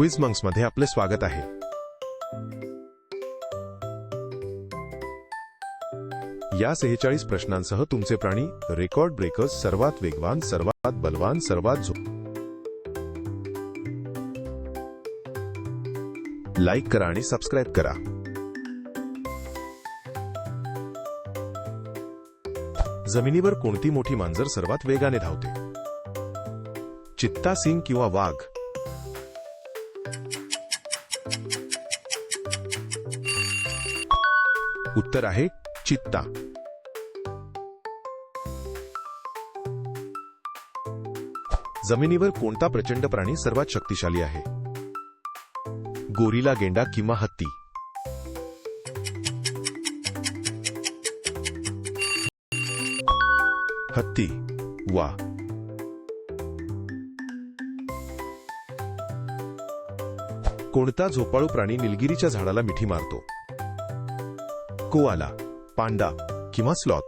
Quiz मंक्समध्ये आपले स्वागत आहे. या सेहेचाळीस प्रश्नांसह तुमचे प्राणी रेकॉर्ड ब्रेकर्स सर्वात वेगवान सर्वात बलवान सर्वात झो लाईक करा आणि सबस्क्राईब करा. जमिनीवर कोणती मोठी मांजर सर्वात वेगाने धावते? चित्ता सिंग किंवा वाघ? उत्तर आहे चित्ता. जमिनीवर कोणता प्रचंड प्राणी सर्वात शक्तिशाली आहे? गोरीला गेंडा किंवा हत्ती? हत्ती वा. कोणता झोपाळू प्राणी निलगिरीच्या झाडाला मिठी मारतो? कोआला पांडा किंवा स्लॉथ.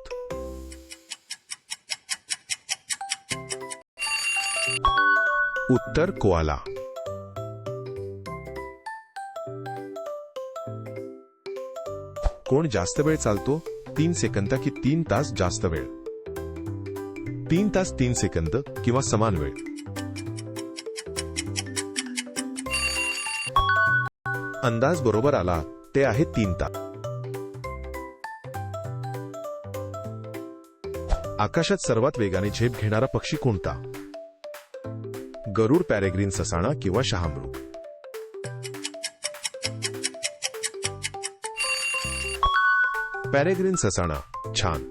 उत्तर कोआला. कोण जास्त वेळ चालतो? तीन सेकंद की तीन तास जास्त वेळ. तीन तास तीन सेकंद किंवा समान वेळ. अंदाज बरोबर आला ते आहे तीन तास. आकाशात सर्वात वेगाने झेप घेणारा पक्षी कोणता? गरुड पॅरेग्रीन ससाणा किंवा शहामृग? पॅरेग्रीन ससाणा छान.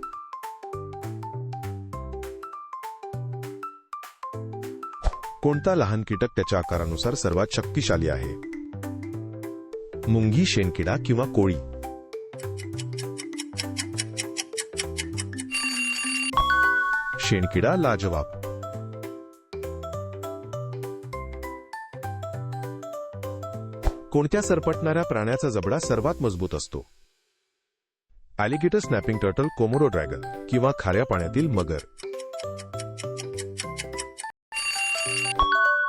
कोणता लहान कीटक त्याच्या आकारानुसार सर्वात शक्तिशाली आहे? मुंगी शेणकिडा किंवा कोळी? शेणकिडा लाजवाब. कोणत्या सरपटणाऱ्या प्राण्याचा जबडा सर्वात मजबूत असतो? Alligator snapping turtle Komodo dragon किंवा खाऱ्या पाण्यातील मगर.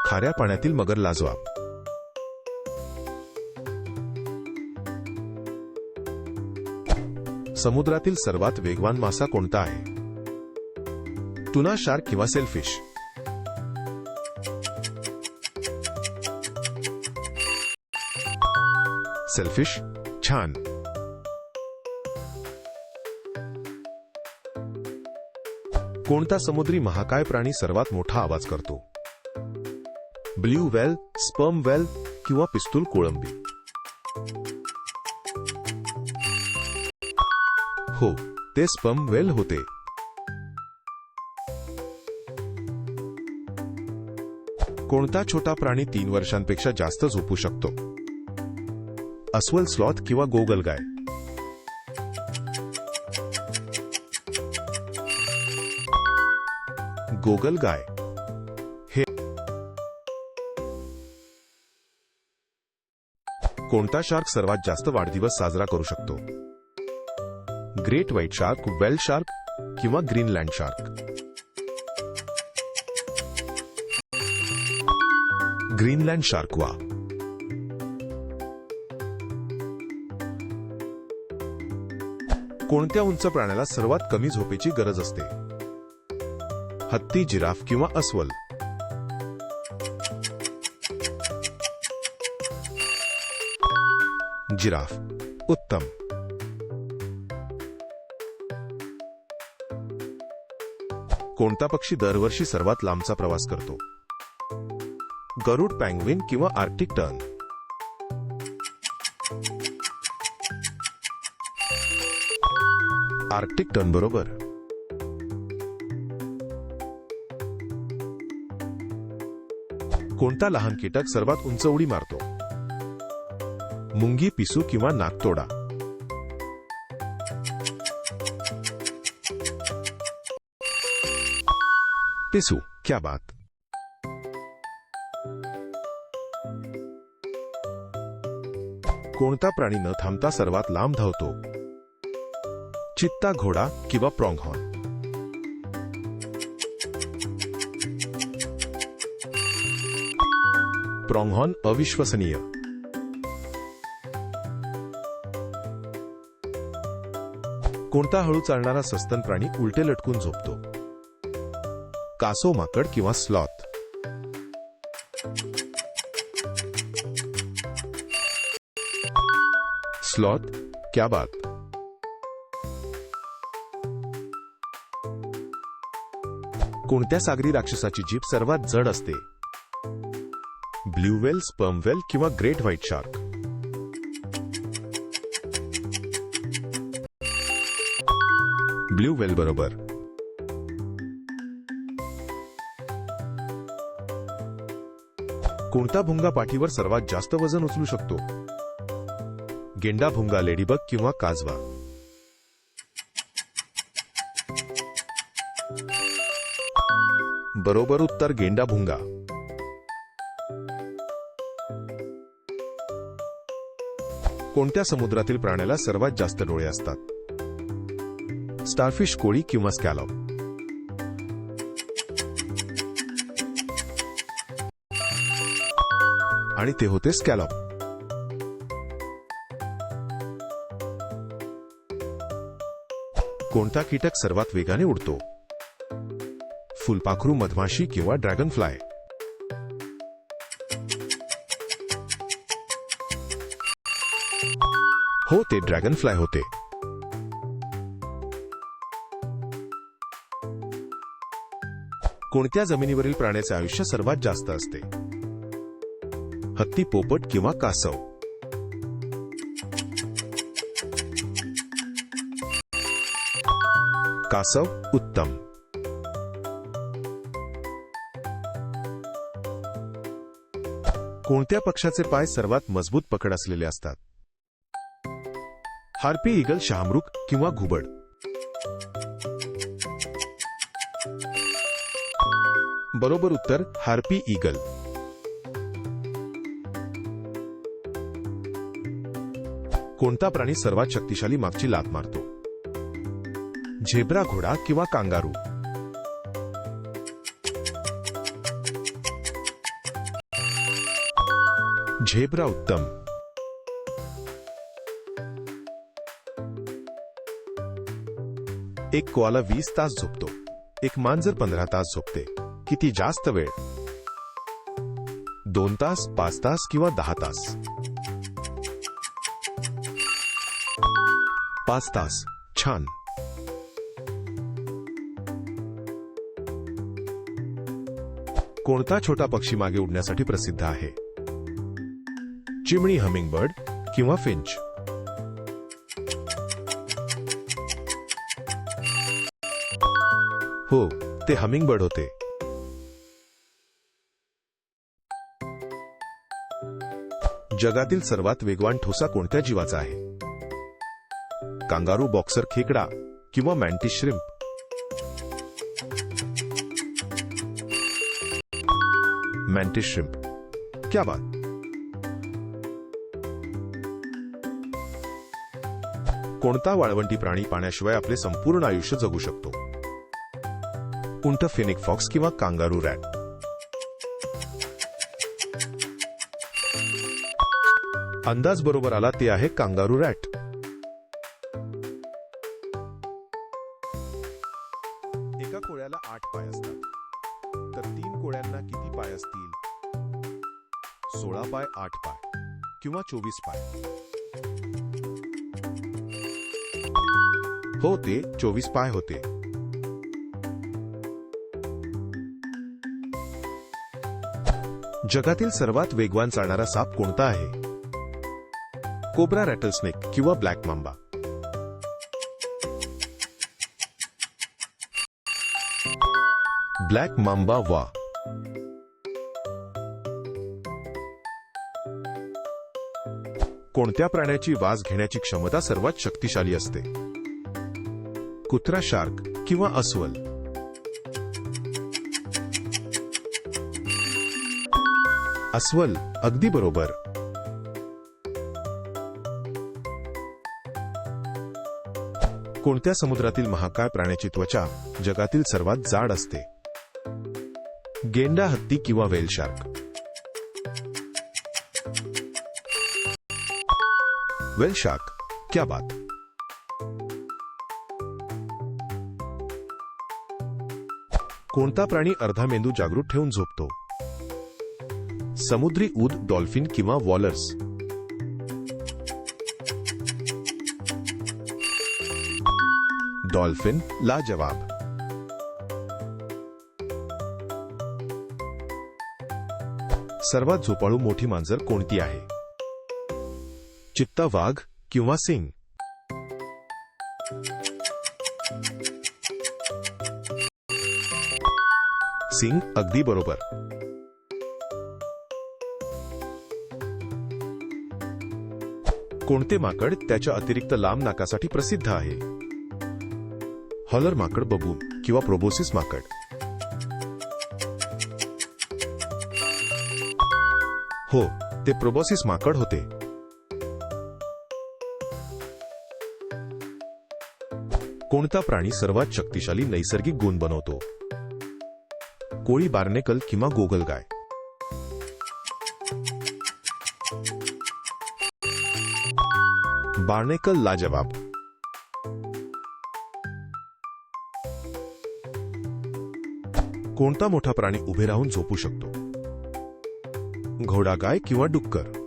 खाऱ्या पाण्यातील मगर लाजवाब. समुद्रातील सर्वात वेगवान मासा कोणता आहे? टुना शार्क किंवा सेलफिश? सेल्फिश? छान. कोणता समुद्री महाकाय प्राणी सर्वात मोठा आवाज करतो? ब्ल्यू वेल स्पर्म वेल किंवा पिस्तूल कोळंबी? हो ते स्पर्म वेल होते. कोणता छोटा प्राणी तीन वर्षांपेक्षा जास्त झोपू शकतो? अस्वल स्लॉथ किंवा गोगलगाय गोगलगाय हे कोणता शार्क सर्वात जास्त वाढदिवस साजरा करू शकतो? Great white shark whale shark किंवा ग्रीनलँड शार्क? ग्रीनलँड शार्कवा. कोणत्या उंच प्राण्याला सर्वात कमी झोपेची गरज असते? हत्ती जिराफ किंवा अस्वल? जिराफ उत्तम. कोणता पक्षी दरवर्षी सर्वात लांबचा प्रवास करतो? गरुड पँगविन किंवा आर्क्टिक टर्न. आर्क्टिक टर्न बरोबर. कोणता लहान कीटक सर्वात उंच उडी मारतो? मुंगी पिसू किंवा नागतोडा? पिसू क्या बात. कोणता प्राणी न थांबता सर्वात लांब धावतो? चित्ता घोडा किंवा प्रॉंगहॉर्न प्रॉंगहॉर्न अविश्वसनीय. कोणता हळू चालणारा सस्तन प्राणी उलटे लटकून झोपतो? कासो माकड किंवा स्लॉथ? स्लॉथ क्या बात. कोणत्या सागरी राक्षसाची जीभ सर्वात जड असते? ब्ल्यू वेल स्पर्म वेल किंवा great white shark? Blue whale बरोबर. कोणता भुंगा पाठीवर सर्वात जास्त वजन उचलू शकतो? गेंडा भुंगा लेडीबग किंवा काजवा. बरोबर उत्तर गेंडा भुंगा. कोणत्या समुद्रातील प्राण्याला सर्वात जास्त डोळे असतात? स्टारफिश कोळी किंवा स्कॅलॉप. आणि ते होते स्कॅलॉप. कोणता कीटक सर्वात वेगाने उडतो? फुलपाखरू मधमाशी किंवा ड्रॅगन फ्लाय हो ते ड्रॅगन फ्लाय होते. कोणत्या जमिनीवरील प्राण्याचे आयुष्य सर्वात जास्त असते? हत्ती पोपट किंवा कासव? कासव उत्तम? कोणत्या पक्षाचे पाय सर्वात मजबूत पकड असलेले असतात? हार्पी इगल शहामृग किंवा घुबड? बरोबर उत्तर हार्पी इगल. कोणता प्राणी सर्वात शक्तिशाली मागची लात मारतो? झेब्रा घोडा किंवा कांगारू. झेब्रा उत्तम. एक कोआला वीस तास झोपतो. एक मांजर पंधरा तास झोपते. किती जास्त वेळ? दोन तास पाच तास किंवा दहा तास. पाच तास. छान. कोणता छोटा पक्षी मागे उडण्यासाठी प्रसिद्ध आहे? चिमणी हमिंगबर्ड किंवा फिंच? हो ते हमिंगबर्ड होते. जगातील सर्वात वेगवान ठोसा कोणत्या जीवाचा आहे? कांगारू बॉक्सर खेकडा किंवा मॅन्टी श्रिम्प? मॅन्टिस श्रिम्प क्या बात। कोणता वाळवंटी प्राणी पाण्याशिवाय आपले संपूर्ण आयुष्य जगू शकतो? उंट फिनिक फॉक्स किंवा कांगारू रॅट? अंदाज बरोबर आला ते आहे कांगारू रॅट. एका कोळ्याला आठ पाय असतात. तर तीन कोळ्यांना किती पाय असतील? सोळा पाय आठ पाय किंवा चोवीस पाय? हो ते चोवीस पाय होते. जगातील सर्वात वेगवान चालणारा साप कोणता आहे? कोब्रा रॅटलस्नेक किंवा ब्लॅक मांबा. ब्लॅक मांबा वा कोणत्या प्राण्याची वास घेण्याची क्षमता सर्वात शक्तिशाली असते? कुत्रा शार्क किंवा अस्वल? अस्वल अगदी बरोबर. कोणत्या समुद्रातील महाकाय प्राण्याची त्वचा जगातील सर्वात जाड असते? गेंडा, हत्ती किंवा वेल शार्क. वेल शार्क, क्या बात. कोणता प्राणी अर्धा मेंदू जागृत ठेवून झोपतो? समुद्री ऊद, डॉल्फिन किंवा वॉलर्स. डॉल्फिन ला जवाब सर्वात झोपाळू मोठी मांजर कोणती आहे? चित्ता वाघ किंवा सिंग? सिंग अगदी बरोबर. कोणते माकड त्याच्या अतिरिक्त लांब नाकासाठी प्रसिद्ध आहे? हॉलर माकड बबून किंवा प्रोबोसिस माकड. हो ते प्रोबोसिस माकड होते. कोणता प्राणी सर्वात शक्तिशाली नैसर्गिक गुण बनवतो? कोळी बार्नेकल किंवा गोगलगाय बार्नेकल लाजवाब. कोणता मोठा प्राणी उभे राहून झोपू शकतो? घोडागाय किंवा डुक्कर.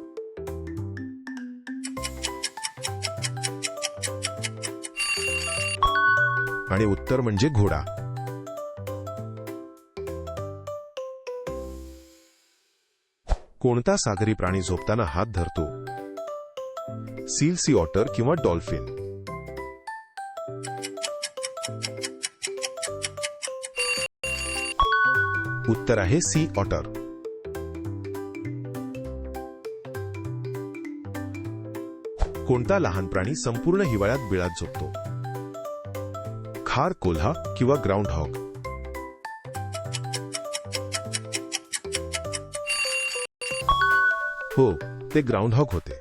आणि उत्तर म्हणजे घोडा. कोणता सागरी प्राणी झोपताना हात धरतो? सील सी ऑटर किंवा डॉल्फिन? उत्तर आहे सी ऑटर. कोणता लहान प्राणी संपूर्ण हिवाळ्यात बिळात झोपतो? खार कोल्हा किंवा ग्राउंड हॉग हो ते ग्राउंड हॉग होते.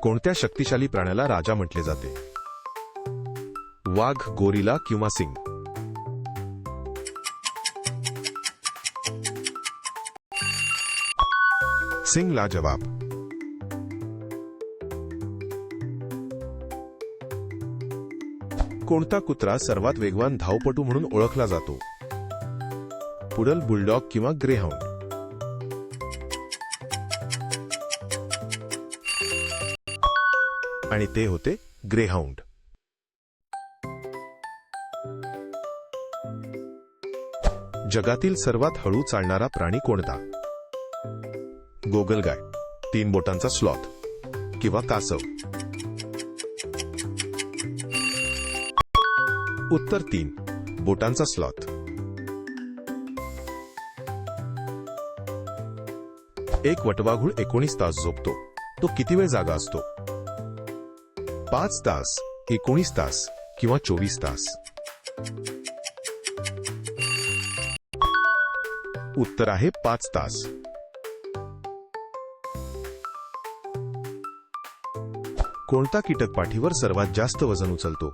कोणत्या शक्तिशाली प्राण्याला राजा म्हटले जाते? वाघ गोरिला किंवा सिंग? सिंगला जवाब कोणता कुत्रा सर्वात वेगवान धावपटू म्हणून ओळखला जातो? पुडल बुलडॉग किंवा ग्रेहाउंड आणि ते होते ग्रेहाउंड जगातील सर्वात हळू चालणारा प्राणी कोणता? गोगलगाय तीन बोटांचा स्लॉथ किंवा कासव. उत्तर तीन. बोटांचा स्लॉथ एक वटवाघूळ एकोणीस तास झोपतो. तो किती वेळ जागा असतो? पाच तास एकोणीस तास किंवा चोवीस तास. उत्तर आहे पाच तास. कोणता कीटक पाठीवर सर्वात जास्त वजन उचलतो?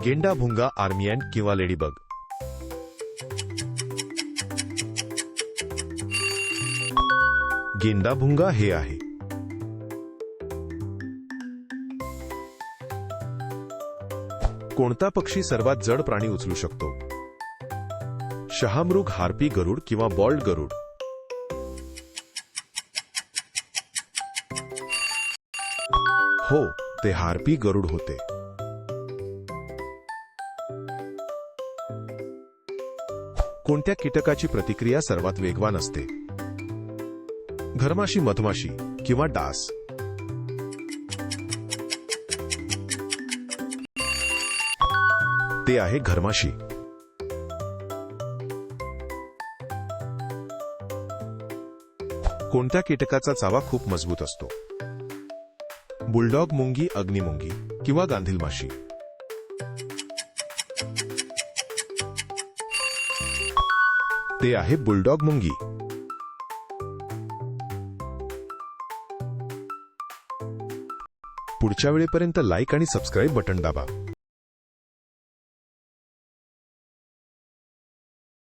गेंडा भुंगा आर्मी अँड किंवा लेडीबग? गेंडा भुंगा हे आहे. कोणता पक्षी सर्वात जड प्राणी उचलू शकतो? शहामृग हार्पी गरुड किंवा बॉल्ड गरुड? हो ते हारपी गरुड होते. कोणत्या कीटकाची प्रतिक्रिया सर्वात वेगवान असते? घरमाशी मधमाशी किंवा डास? ते आहे घरमाशी. कोणत्या कीटकाचा चावा खूप मजबूत असतो? बुलडॉग मुंगी अग्निमुंगी किंवा गांधील माशी. ते आहे बुलडॉग मुंगी. पुढच्या वेळेपर्यंत लाईक आणि सबस्क्राईब बटन दाबा.